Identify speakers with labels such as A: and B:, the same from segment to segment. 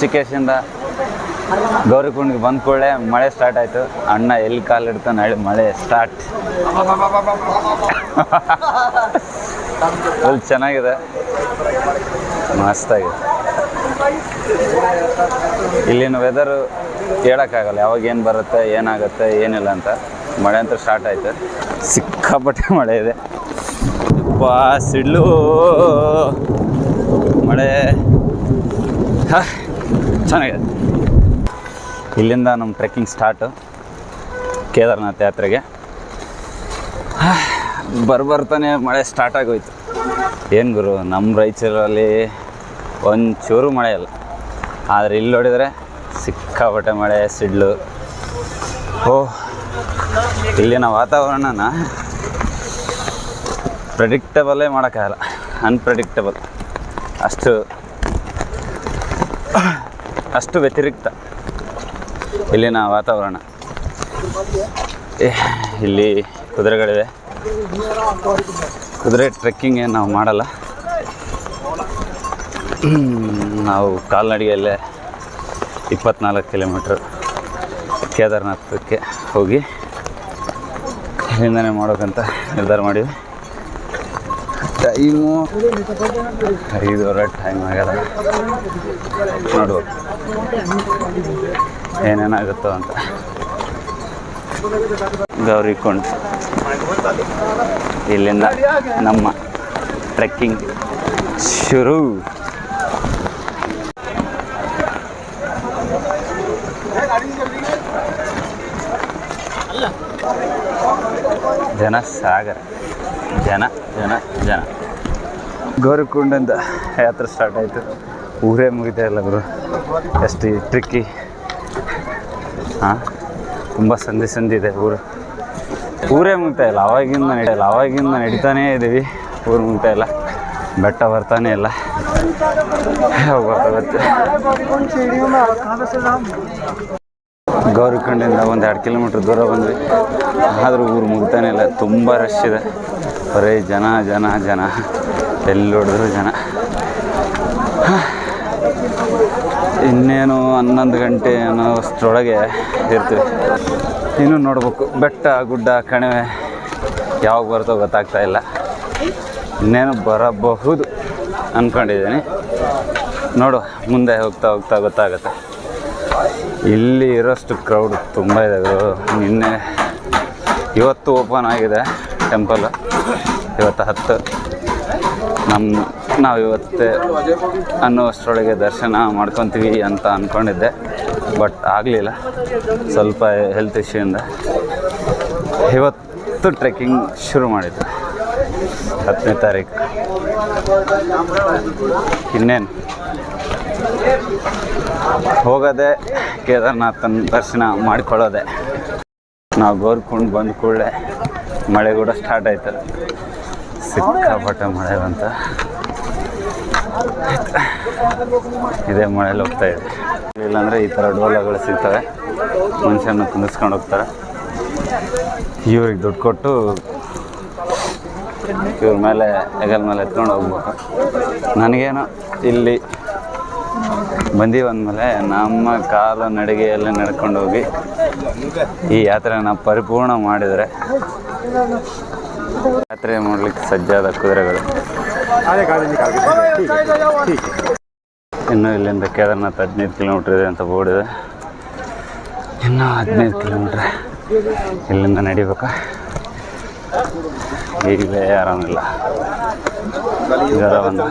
A: ಚಿಕ್ಕೇಶಿಂದ ಗೌರಿಕುಂಡ್ಗೆ ಬಂದ ಕೂಡಲೇ ಮಳೆ ಸ್ಟಾರ್ಟ್ ಆಯಿತು. ಅಣ್ಣ ಎಲ್ಲಿ ಕಾಲು ಇಡ್ತಾನೆ ಹೇಳಿ, ಮಳೆ ಸ್ಟಾರ್ಟ್ ಅಲ್ಲಿ ಚೆನ್ನಾಗಿದೆ. ಮಸ್ತಾಗಿದೆ. ಇಲ್ಲಿನ ವೆದರು ಹೇಳೋಕ್ಕಾಗಲ್ಲ, ಯಾವಾಗ ಏನು ಬರುತ್ತೆ, ಏನಾಗುತ್ತೆ, ಏನಿಲ್ಲ ಅಂತ. ಮಳೆ ಅಂತೂ ಸ್ಟಾರ್ಟ್ ಆಯ್ತು. ಸಿಕ್ಕಾಪಟ್ಟೆ ಮಳೆ ಇದೆ. ಯಪ್ಪಾ ಸಿಡ್ಲು. ಮಳೆ. ಚೆನ್ನಾಗಿದೆ. ಇಲ್ಲಿಂದ ನಮ್ಮ ಟ್ರೆಕ್ಕಿಂಗ್ ಸ್ಟಾರ್ಟು ಕೇದಾರ್ನಾಥ್ ಯಾತ್ರೆಗೆ. ಬರ್ಬರ್ತಾನೆ ಮಳೆ ಸ್ಟಾರ್ಟ್ ಆಗೋಯ್ತು. ಏನು ಗುರು ನಮ್ಮ ರಾಯಚೂರಲ್ಲಿ ಒಂಚೂರು ಮಳೆ ಇಲ್ಲ. ಆದರೆ ಇಲ್ಲಿ ನೋಡಿದರೆ ಸಿಕ್ಕಾಪಟ್ಟೆ ಮಳೆ, ಸಿಡ್ಲು. ಓ ಇಲ್ಲಿನ ವಾತಾವರಣನ ಪ್ರೆಡಿಕ್ಟಬಲೇ ಮಾಡೋಕ್ಕಾಗಲ್ಲ. ಅನ್ಪ್ರೆಡಿಕ್ಟಬಲ್ ಅಷ್ಟು ಅಷ್ಟು ವ್ಯತಿರಿಕ್ತ ಇಲ್ಲಿನ ವಾತಾವರಣ. ಇಲ್ಲಿ ಕುದುರೆಗಳಿವೆ. ಕುದುರೆ ಟ್ರೆಕ್ಕಿಂಗ್ ಏನು ನಾವು ಮಾಡಲ್ಲ. ನಾವು ಕಾಲ್ನಡಿಗೆಯಲ್ಲೇ ಇಪ್ಪತ್ನಾಲ್ಕು ಕಿಲೋಮೀಟ್ರ್ ಕೇದಾರ್ನಾಥಕ್ಕೆ ಹೋಗಿ ಇಲ್ಲಿಂದನೇ ಮಾಡೋಕ್ಕಂತ ನಿರ್ಧಾರ ಮಾಡಿವಿ ಟೈಮು ಐದುವರೆ ಟೈಮ್ ಆಗ್ಯದ. ನೋಡುವ ಏನೇನಾಗುತ್ತೋ ಅಂತ. ಗೌರಿ ಕೊಂಡ್. ಇಲ್ಲಿಂದ ನಮ್ಮ ಟ್ರೆಕ್ಕಿಂಗ್ ಶುರು. ಜನ ಸಾಗರ ಜನ ಜನ ಜನ. ಗೌರಿಕೊಂಡಿಂದ ಯಾತ್ರೆ ಸ್ಟಾರ್ಟ್ ಆಯಿತು. ಊರೇ ಮುಗಿತಾ ಇಲ್ಲ ಗುರು. ಎಷ್ಟು ಟ್ರಿಕ್ಕಿ ಹಾಂ? ತುಂಬ ಸಂಧಿ ಸಂಧಿ ಇದೆ ಊರು. ಊರೇ ಮುಗ್ತಾ ಇಲ್ಲ, ಅವಾಗಿಂದ ನಡೆಯಲ್ಲ ಅವಾಗಿಂದ ನಡೀತಾನೇ ಇದ್ದೀವಿ ಊರು ಮುಗ್ತಾ ಇಲ್ಲ. ಬೆಟ್ಟ ಬರ್ತಾನೆ ಇಲ್ಲ. ಯಾವಾಗ ಬರ್ತಾ. ಗೌರಿಕೊಂಡಿಂದ ಒಂದು ಎರಡು ಕಿಲೋಮೀಟ್ರ್ ದೂರ ಬಂದ್ವಿ. ಆದರೂ ಊರು ಮುಗಿತಾನೆ ಇಲ್ಲ, ತುಂಬ ರಶ್ ಇದೆ. ಬರೀ ಜನ ಜನ ಜನ. ಎಲ್ಲಿ ಜನ. ಇನ್ನೇನು ಹನ್ನೊಂದು ಗಂಟೆ ಅನ್ನೋಷ್ಟರೊಳಗೆ ಇರ್ತೀವಿ. ಇನ್ನೂ ನೋಡ್ಬೇಕು. ಬೆಟ್ಟ, ಗುಡ್ಡ, ಕಣಿವೆ ಯಾವಾಗ ಬರ್ತೋ ಗೊತ್ತಾಗ್ತಾ ಇಲ್ಲ. ಇನ್ನೇನು ಬರಬಹುದು ಅಂದ್ಕೊಂಡಿದ್ದೀನಿ ನೋಡು, ಮುಂದೆ ಹೋಗ್ತಾ ಹೋಗ್ತಾ ಗೊತ್ತಾಗುತ್ತೆ. ಇಲ್ಲಿ ಇರೋಷ್ಟು ಕ್ರೌಡ್ ತುಂಬ ಇದೆ. ನಿನ್ನೆ ಇವತ್ತು ಓಪನ್ ಆಗಿದೆ ಟೆಂಪಲ್ ಇವತ್ತು ಹತ್ತು. ನಮ್ಮ ನಾವು ಇವತ್ತೇ ಅನ್ನೋಷ್ಟರೊಳಗೆ ದರ್ಶನ ಮಾಡ್ಕೊತೀವಿ ಅಂತ ಅಂದ್ಕೊಂಡಿದ್ದೆ ಬಟ್ ಆಗಲಿಲ್ಲ. ಸ್ವಲ್ಪ ಹೆಲ್ತ್ ಇಶ್ಯೂಯಿಂದ ಇವತ್ತು ಟ್ರೆಕ್ಕಿಂಗ್ ಶುರು ಮಾಡಿದ್ದು ಹತ್ತನೇ ತಾರೀಕು. ಇನ್ನೇನು? ಹೋಗೋದೆ ಕೇದಾರ್ನಾಥನ ದರ್ಶನ ಮಾಡ್ಕೊಳ್ಳೋದೆ. ನಾವು ಗೋರ್ಕೊಂಡು ಬಂದ ಕೂಡಲೇ ಮಳೆ ಕೂಡ ಸ್ಟಾರ್ಟ್ ಆಯ್ತು. ಸಿಕ್ಕಾಪಟ್ಟೆ ಮಳೆ ಅಂತ ಇದೇ ಮಳೆಯಲ್ಲಿ ಹೋಗ್ತಾ ಇದೆ. ಇಲ್ಲಾಂದರೆ ಈ ಥರ ಡೋಲಗಳು ಸಿಗ್ತವೆ. ಮನುಷ್ಯನ ಕುಂದಿಸ್ಕೊಂಡು ಹೋಗ್ತಾರೆ. ಇವ್ರಿಗೆ ದುಡ್ಡು ಕೊಟ್ಟು ಇವ್ರ ಮೇಲೆ ಹೆಗಲ್ ಮೇಲೆ ಎತ್ಕೊಂಡು ಹೋಗ್ಬೇಕು. ನನಗೇನೋ ಇಲ್ಲಿ ಬಂದೀವಿ ಬಂದಮೇಲೆ ನಮ್ಮ ಕಾಲ ನಡಿಗೆಯಲ್ಲಿ ನಡ್ಕೊಂಡು ಹೋಗಿ ಈ ಯಾತ್ರೆನ ಪರಿಪೂರ್ಣ ಮಾಡಿದರೆ ಯಾತ್ರೆ ಮಾಡಲಿಕ್ಕೆ ಸಜ್ಜಾದ ಕುದುರೆಗಳು. ಇನ್ನು ಇಲ್ಲಿಂದ ಕೇದಾರ್ನಾಥ್ ಹದಿನೈದು ಕಿಲೋಮೀಟ್ರ್ ಇದೆ ಅಂತ ಬೋರ್ಡ್ ಇದೆ. ಇನ್ನೂ ಹದಿನೈದು ಕಿಲೋಮೀಟ್ರ್ ಇಲ್ಲಿಂದ ನಡಿಬೇಕಾ? ಈಗಲೇ ಆರಾಮಿಲ್ಲ ಜ್ವರ ಬಂದು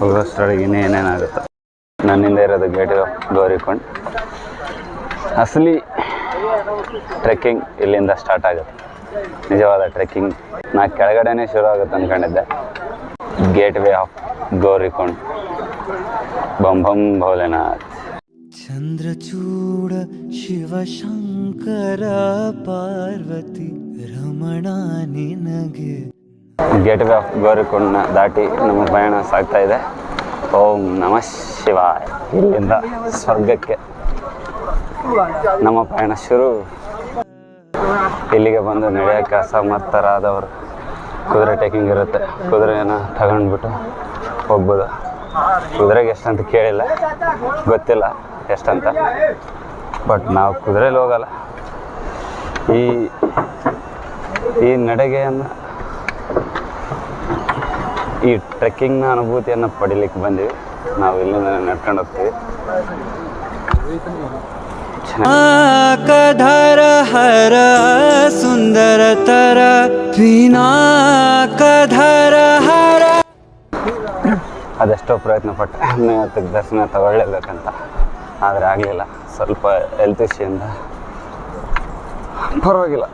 A: ಹೋಗೋಷ್ಟರೊಳಗೆ ಇನ್ನೇನೇನಾಗುತ್ತೆ. ನನ್ನಿಂದ ಇರೋದು ಗೇಟ್ ಗೌರಿಕೊಂಡ್ ಅಸಲಿ ಟ್ರೆಕ್ಕಿಂಗ್ ಇಲ್ಲಿಂದ ಸ್ಟಾರ್ಟ್ ಆಗುತ್ತೆ. ನಿಜವಾದ ಟ್ರೆಕ್ಕಿಂಗ್ ನಾ ಕೆಳಗಡೆನೇ ಶುರು ಆಗುತ್ತೆ ಅಂದ್ಕೊಂಡಿದ್ದೆ gateway of Gaurikund ಬಂ ಬಂ Bholenath.
B: Chandrachuda Shivashankara Parvati Ramana ನಿನಗೆ.
A: ಗೇಟ್ ವೇ ಆಫ್ ಗೌರಿಕೊಂಡ್ನ ದಾಟಿ ನಮ್ಮ ಪ್ರಯಾಣ ಸಾಗ್ತಾ ಇದೆ. ಓಂ ನಮಃ ಶಿವ ಇಲ್ಲಿಂದ ಸ್ವರ್ಗಕ್ಕೆ ನಮ್ಮ ಪಯಣ ಶುರು. ಇಲ್ಲಿಗೆ ಬಂದು ನಡೆಯೋಕ್ಕೆ ಅಸಮರ್ಥರಾದವರು ಕುದುರೆ ಟೇಕಿಂಗ್ ಇರುತ್ತೆ. ಕುದುರೆನ ತಗೊಂಡ್ಬಿಟ್ಟು ಹೋಗ್ಬೋದು. ಕುದುರೆಗೆ ಎಷ್ಟಂತ ಕೇಳಿಲ್ಲ. ಗೊತ್ತಿಲ್ಲ ಎಷ್ಟಂತ. ಬಟ್ ನಾವು ಕುದುರೆಲಿ ಹೋಗಲ್ಲ. ಈ ಈ ನಡಿಗೆಯನ್ನು ಈ ಟ್ರೆಕ್ಕಿಂಗ್ನ ಅನುಭೂತಿಯನ್ನು ಪಡಿಲಿಕ್ಕೆ ಬಂದಿವಿ. ನಾವು ಇಲ್ಲಿಂದ ನಡ್ಕೊಂಡು ಹೋಗ್ತೀವಿ.
B: ಕಧರ ಹರ ಸುಂದರ ತರ ಕಧರ ಹರ.
A: ಅದೆಷ್ಟೋ ಪ್ರಯತ್ನ ಪಟ್ಟೆ ಇವತ್ತಿಗೆ ದರ್ಶನ ತಗೊಳ್ಳೇಬೇಕಂತ ಆದರೆ ಆಗಲಿಲ್ಲ. ಸ್ವಲ್ಪ ಹೆಲ್ತ್ ಇಶ್ಯೂಯಿಂದ ಪರವಾಗಿಲ್ಲ.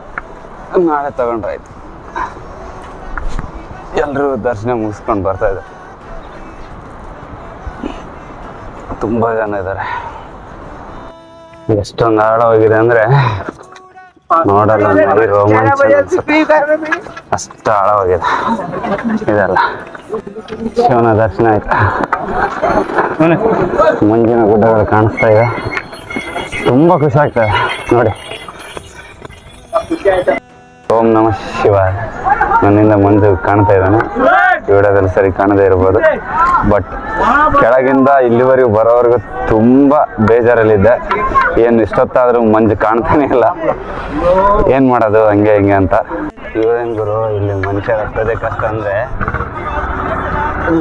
A: ನಾಳೆ ತಗೊಂಡ್ರಾಯ್ತು ಎಲ್ಲರೂ ದರ್ಶನ ಮುಗಿಸ್ಕೊಂಡು ಬರ್ತಾ ಇದ್ದಾರೆ. ತುಂಬ ಜನ ಇದ್ದಾರೆ. ಎಷ್ಟೊಂದು ಆಳವಾಗಿದೆ ಅಂದರೆ ನೋಡಲ್ಲ ನೋಡಿ ರೋಮಾಂಚ. ಅಷ್ಟು ಆಳವಾಗಿದೆ. ಇದೆಲ್ಲ. ಶಿವನ ದರ್ಶನ ಆಯ್ತು? ಮಂಜಿನ ಗುಡ್ಡಗಳು ಕಾಣಿಸ್ತಾ ಇದೆ. ತುಂಬ ಖುಷಿ ಆಗ್ತದೆ ನೋಡಿ. ಓಂ ನಮಃ ಶಿವ ನನ್ನಿಂದ ಮಂಜು ಕಾಣ್ತಾ ಇದ್ದಾನೆ. ವಿಡಿಯೋದಲ್ಲಿ ಸರಿ ಕಾಣದೇ ಇರ್ಬೋದು. ಬಟ್ ಕೆಳಗಿಂದ ಇಲ್ಲಿವರೆಗೂ ಬರೋವರೆಗೂ ತುಂಬ ಬೇಜಾರಲ್ಲಿದ್ದೆ. ಏನು ಇಷ್ಟೊತ್ತಾದರೂ ಮಂಜು ಕಾಣ್ತಾನೆ ಇಲ್ಲ. ಏನು ಮಾಡೋದು, ಹಂಗೆ ಹಿಂಗೆ ಅಂತ. ಇವೇನು ಗುರು, ಇಲ್ಲಿ ಮನುಷ್ಯ ಹತ್ತೋದೇ ಕಷ್ಟ ಅಂದರೆ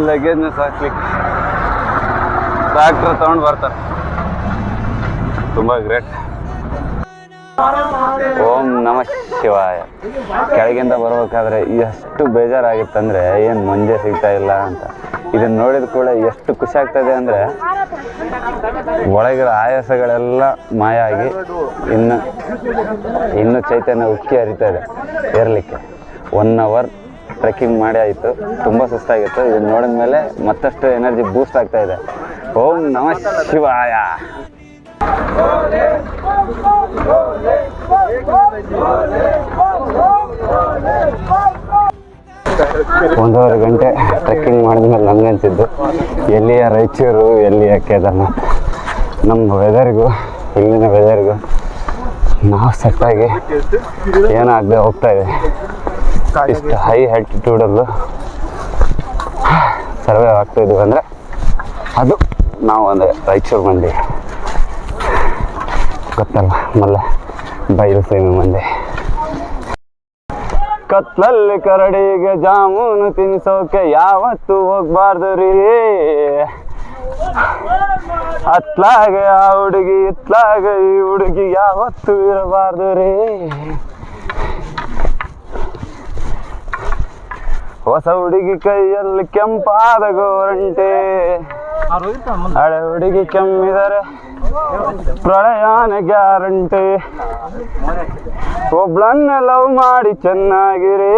A: ಲಗೇಜ್ನ ಸಾಕ್ಲಿಕ್ಕೆ ಟ್ರ್ಯಾಕ್ಟರ್ ತೊಗೊಂಡು ಬರ್ತಾರೆ. ತುಂಬ ಗ್ರೇಟ್ ಓಂ ನಮಃ ಶಿವಾಯ. ಕೆಳಗಿಂದ ಬರಬೇಕಾದ್ರೆ ಎಷ್ಟು ಬೇಜಾರಾಗಿತ್ತಂದ್ರೆ, ಏನು ಮಂಜೆ ಸಿಗ್ತಾ ಇಲ್ಲ ಅಂತ. ಇದನ್ನ ನೋಡಿದ ಕೂಡ ಎಷ್ಟು ಖುಷಿ ಆಗ್ತದೆ ಅಂದ್ರೆ, ಒಳಗಿರೋ ಆಯಾಸಗಳೆಲ್ಲ ಮಾಯ ಆಗಿ ಇನ್ನು ಇನ್ನು ಚೈತನ್ಯ ಉಕ್ಕಿ ಹರಿತಾ ಇದೆ. ಏರ್ಲಿಕ್ಕೆ ಒನ್ ಅವರ್ ಟ್ರೆಕ್ಕಿಂಗ್ ಮಾಡಿ ಆಯಿತು. ತುಂಬ ಸುಸ್ತಾಗಿತ್ತು. ಇದನ್ನ ನೋಡಿದ ಮೇಲೆ ಮತ್ತಷ್ಟು ಎನರ್ಜಿ ಬೂಸ್ಟ್ ಆಗ್ತಾ ಇದೆ. ಓಂ ನಮಃ ಶಿವಾಯ. ಒಂದೂವರೆ ಗಂಟೆ ಟ್ರೆಕ್ಕಿಂಗ್ ಮಾಡಿದ್ಮೇಲೆ ನಮ್ಗೆ ಅನಿಸಿದ್ದು, ಎಲ್ಲಿಯ ರಾಯಚೂರು, ಎಲ್ಲಿಯ ಕೇದಾರ್ನಾಥ್? ನಮ್ಮ ವೆದರ್ಗೂ ಇಲ್ಲಿನ ವೆದರ್ಗೂ ನಾವು ಸೆಟ್ಟಾಗಿ ಏನಾಗದೆ ಹೋಗ್ತಾ ಇದೆ. ಇಷ್ಟು ಹೈ ಆಲ್ಟಿಟ್ಯೂಡಲ್ಲು ಸರ್ವೇ ಆಗ್ತಾ ಇದ್ದೀವಿ ಅಂದರೆ ಅದು ನಾವು ಅಂದರೆ ರಾಯಚೂರು ಮಂದಿ ಗೊತ್ತಲ್ಲ ಮಲ್ಲ ಬಯಲು ಸೀಮೆ ಮಂದಿ. ಕತ್ಲಲ್ಲಿ ಕರಡಿಗೆ ಜಾಮೂನು ತಿನ್ಸೋಕೆ ಯಾವತ್ತು ಹೋಗ್ಬಾರ್ದು ರೀ. ಅತ್ಲಾಗ ಆ ಹುಡುಗಿ, ಇತ್ಲಾಗ ಈ ಹುಡುಗಿ ಯಾವತ್ತು ಇರಬಾರ್ದು ರೀ. ಹೊಸ ಹುಡುಗಿ ಕೈಯಲ್ಲಿ ಕೆಂಪಾದ ಗೋರಂಟೆ. ಹಳೆ ಹುಡುಗಿ ಕೆಮ್ಮಿದರೆ. ಪ್ರಳಯಾನ ಗ್ಯಾರಂಟಿ. ಒಬ್ಳನ್ನ ಲವ್ ಮಾಡಿ ಚೆನ್ನಾಗಿರಿ.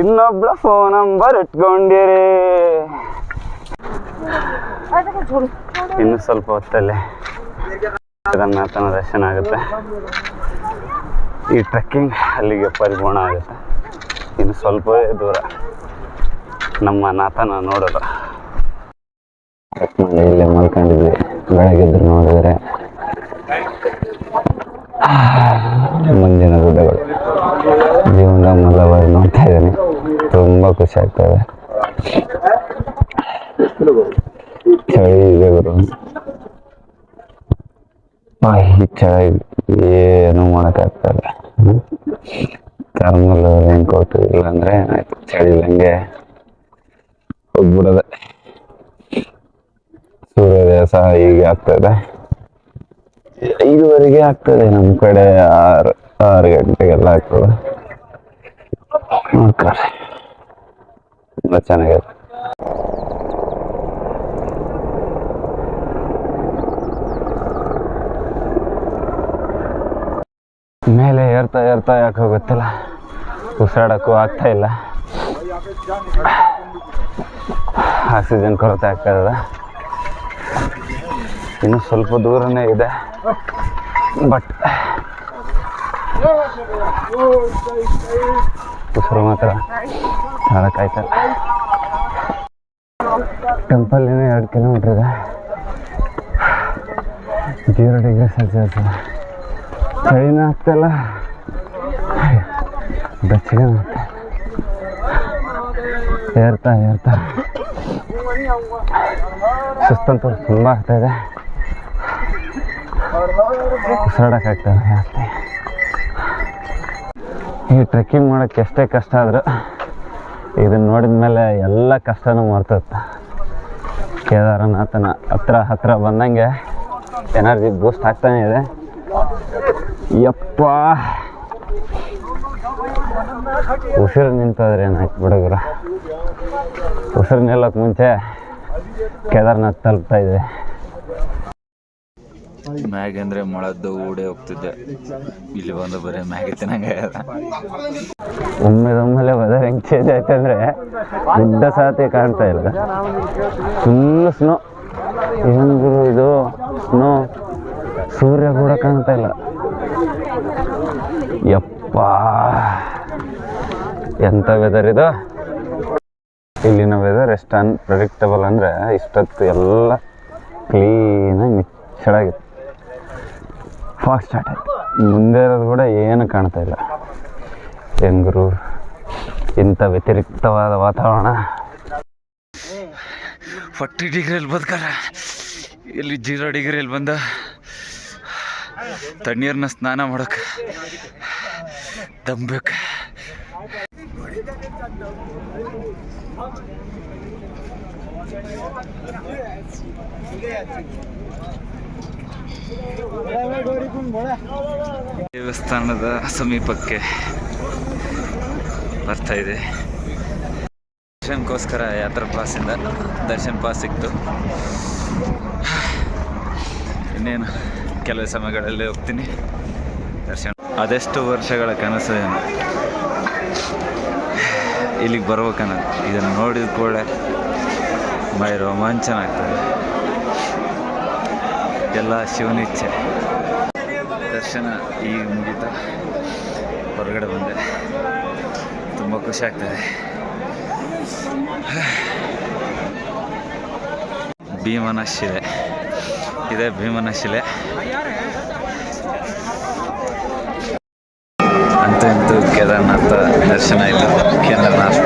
A: ಇನ್ನೊಬ್ಳ ಫೋನ್ ನಂಬರ್ ಇಟ್ಕೊಂಡಿರಿ. ಇನ್ನು ಸ್ವಲ್ಪ ಹೊತ್ತಲ್ಲಿ ಜಗನ್ನಾಥನ ದರ್ಶನ ಆಗುತ್ತೆ. ಈ ಟ್ರೆಕ್ಕಿಂಗ್ ಅಲ್ಲಿಗೆ ಪರಿಪೂರ್ಣ ಆಗುತ್ತೆ. ಇನ್ನು ಸ್ವಲ್ಪವೇ ದೂರ. ನಮ್ಮ ನಾಥನ ನೋಡೋದು. ಮಾಡಿ ಇಲ್ಲೇ ಮಲ್ಕೊಂಡಿದ್ವಿ. ಬೆಳಗ್ಗೆ ಎದ್ದು ನೋಡಿದ್ರೆ ಮುಂದಿನ ಗುಡ್ಡಗಳು. ಜೀವನ ಮೊದಲ ನೋಡ್ತಾ ಇದ್ದೀನಿ. ತುಂಬ ಖುಷಿ ಆಗ್ತದೆ. ಚಳಿ ಇದೆ ಗುರು. ಚಳಿ ಏನು ಮಾಡೋಕ್ಕಾಗ್ತಲ್ಲ ಥರ್ಮಲ್ ರೇನ್ ಕೋಟ್ ಇಲ್ಲಾಂದ್ರೆ ಏನಾಯ್ತು ಚಳಿ ಹಂಗೆ ಹೋಗ್ಬಿಡೋದೆ ಸೂರ್ಯೋದಯ ಸಹ ಹೀಗೆ ಆಗ್ತದೆ? ಐದುವರೆಗೆ ಆಗ್ತದೆ ನಮ್ಮ ಕಡೆ ಆರು ಆರು ಗಂಟೆಗೆಲ್ಲ ಆಗ್ತದೆ. ನೋಡ್ತಾರೆ ತುಂಬ ಚೆನ್ನಾಗಿದೆ ಮೇಲೆ ಏರ್ತಾ ಏರ್ತಾ ಯಾಕೋ ಗೊತ್ತಿಲ್ಲ. ಉಸಿರಾಡೋಕ್ಕೂ ಆಗ್ತಾ ಇಲ್ಲ. ಆಕ್ಸಿಜನ್ ಕೊರತೆ ಆಗ್ತಾ ಇದೆ. ಇನ್ನು ಸ್ವಲ್ಪ ದೂರನೇ ಇದೆ. ಬಟ್ ಉಸಿರು ಮಾತ್ರ ಕಾಯ್ತಾರೆ ಟೆಂಪಲ್ ಇನ್ನೂ ಎರಡು ಕಿಲೋಮೀಟ್ರ್ ಇದೆ. ಜೀರೋ ಡಿಗ್ರಿ ಸೆಲ್ಸಿಯಸ್ ಚಳಿನೂ ಆಗ್ತಾಯಿಲ್ಲ ಬೆಚ್ಚಗೆ. ಏರ್ತಾ ಏರ್ತಾ. ಸುಸ್ತಂತೂ ತುಂಬ ಆಗ್ತಾಯಿದೆ ಉಸಿರಾಡೋಕ್ಕಾಗ್ತದೆ ಆಗ್ತದೆ ಈ ಟ್ರೆಕ್ಕಿಂಗ್ ಮಾಡೋಕ್ಕೆ ಎಷ್ಟೇ ಕಷ್ಟ ಆದರೂ ಇದನ್ನು ನೋಡಿದ ಮೇಲೆ ಎಲ್ಲ ಕಷ್ಟನೂ ಮರ್ತತ್ತೆ ಕೇದಾರನಾಥನ ಹತ್ರ ಹತ್ರ ಬಂದಂಗೆ ಎನರ್ಜಿ ಬೂಸ್ಟ್ ಆಗ್ತಾನೆ ಇದೆ. ಯಪ್ಪ! ಉಸಿರು ನಿಂತದ್ರೆ ಏನಾಯ್ತು ಬಿಡುಗರು? ಉಸಿರು ನಿಲ್ಲೋಕೆ ಮುಂಚೆ ಕೇದಾರನಾಥ್ ತಲುಪ್ತಾ ಇದೆ. ಮ್ಯಾಗಿ ಅಂದರೆ ಮೊಳದ್ದು ಊಡೆ ಹೋಗ್ತಿದ್ದೆ. ಇಲ್ಲಿ ಬಂದು ಬರೀ ಮ್ಯಾಗಿ ತಿನ್ನಂಗೆ ಒಮ್ಮೆ ಒಮ್ಮೆಲೆ ವೆದರ್ ಹೆಂಗೆ ಚೇಂಜ್ ಆಯ್ತು ಅಂದರೆ ಗುಡ್ಡ ಸಾತಿ ಕಾಣ್ತಾ ಇಲ್ಲ. ಫುಲ್ ಸ್ನೋ ಏನು ಇದು? ಸ್ನೋ ಸೂರ್ಯ ಕೂಡ ಕಾಣ್ತಾ ಇಲ್ಲ. ಯಪ್ಪ. ಎಂಥ ವೆದರ್ ಇದು? ಇಲ್ಲಿನ ವೆದರ್ ಎಷ್ಟು ಅನ್ಪ್ರೆಡಿಕ್ಟಬಲ್ ಅಂದ್ರೆ ಇಷ್ಟೊತ್ತು ಎಲ್ಲ ಕ್ಲೀನಾಗಿ ಮಿಚ್ಚಡಾಗಿತ್ತು ಫಾಸ್ಟ್ ಸ್ಟಾರ್ಟ್ ಆಯಿತು. ಮುಂದೆ ಇರೋದು ಕೂಡ ಏನು ಕಾಣ್ತಾ ಇಲ್ಲ. ಹೆಂಗರು ಇಂಥ ವ್ಯತಿರಿಕ್ತವಾದ ವಾತಾವರಣ. ಫಾರ್ಟಿ ಡಿಗ್ರಿಯಲ್ಲಿ ಬದುಕಾರ ಇಲ್ಲಿ ಜೀರೋ ಡಿಗ್ರಿಯಲ್ಲಿ ಬಂದ ತಣ್ಣೀರನ್ನ ಸ್ನಾನ ಮಾಡೋಕೆ ದಮ್ಬೇಕು ದೇವಸ್ಥಾನದ ಸಮೀಪಕ್ಕೆ ಬರ್ತಾ ಇದೆ. ದರ್ಶನಕ್ಕೋಸ್ಕರ ಯಾತ್ರಾ ಪಾಸಿಂದ ದರ್ಶನ ಪಾಸ್ ಸಿಕ್ತು. ಇನ್ನೇನು ಕೆಲವು ಸಮಯಗಳಲ್ಲಿ ಹೋಗ್ತೀನಿ. ದರ್ಶನ. ಅದೆಷ್ಟು ವರ್ಷಗಳ ಕನಸು ಏನು? ಇಲ್ಲಿಗೆ ಬರ್ಬೇಕನ್ನೋದು ಇದನ್ನು ನೋಡಿದ ಕೂಡಲೇ ಮೈ ರೋಮಾಂಚನ ಆಗ್ತದೆ. ಎಲ್ಲ ಶಿವನಿಚ್ಛೆ ದರ್ಶನ ಈಗ ಮುಗಿತ. ಹೊರಗಡೆ ಬಂದೆ. ತುಂಬ ಖುಷಿ ಆಗ್ತದೆ. ಭೀಮನ ಶಿಲೆ ಇದೆ ಭೀಮನ ಶಿಲೆ ಅಂತೂ ಕೇದಾರನಾಥ ದರ್ಶನ ಇಲ್ಲ ಕೇದಾರನಾಥ